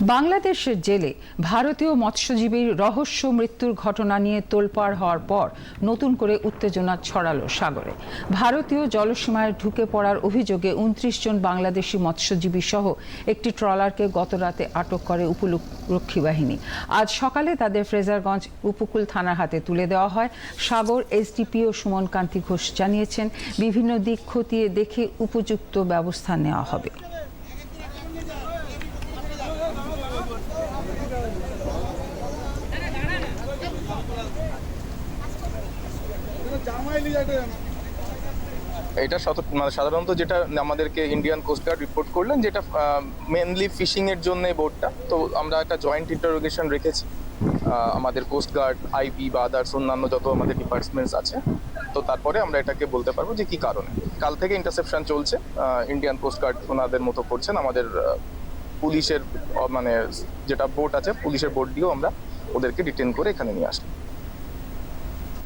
বাংলাদেশের জেলে ভারতীয় মৎস্যজীবীর রহস্য মৃত্যুর ঘটনা নিয়ে তোলপাড় হওয়ার পর নতুন করে উত্তেজনা ছড়ালো সাগরে। ভারতীয় জলসীমায় ঢুকে পড়ার অভিযোগে উনত্রিশ জন বাংলাদেশি মৎস্যজীবী সহ একটি ট্রলারকে গতরাতে আটক করে উপরক্ষী বাহিনী। আজ সকালে তাদের ফ্রেজারগঞ্জ উপকূল থানার হাতে তুলে দেওয়া হয়। সাগর এসডিপিও সুমন কান্তি ঘোষ জানিয়েছেন, বিভিন্ন দিক খতিয়ে দেখে উপযুক্ত ব্যবস্থা নেওয়া হবে। এটা মানে সাধারণত যেটা আমাদেরকে ইন্ডিয়ান কোস্টগার্ড রিপোর্ট করলেন, যেটা মেনলি ফিশিং এর জন্য বোটটা তো আমরা একটা জয়েন্ট ইন্টারোগেশন রেখেছি আমাদের কোস্টগার্ড আইবি বা আদার্স অন্যান্য যত আমাদের ডিপার্টমেন্টস আছে। তো তারপরে আমরা এটাকে বলতে পারব যে কি কারণে। কাল থেকে ইন্টারসেপশন চলছে ইন্ডিয়ান কোস্টগার্ড ওনাদের মতো করছেন। আমাদের পুলিশের মানে যেটা বোট আছে, পুলিশের বোট দিয়েও আমরা ওদেরকে ডিটেন করে এখানে নিয়ে আসলাম।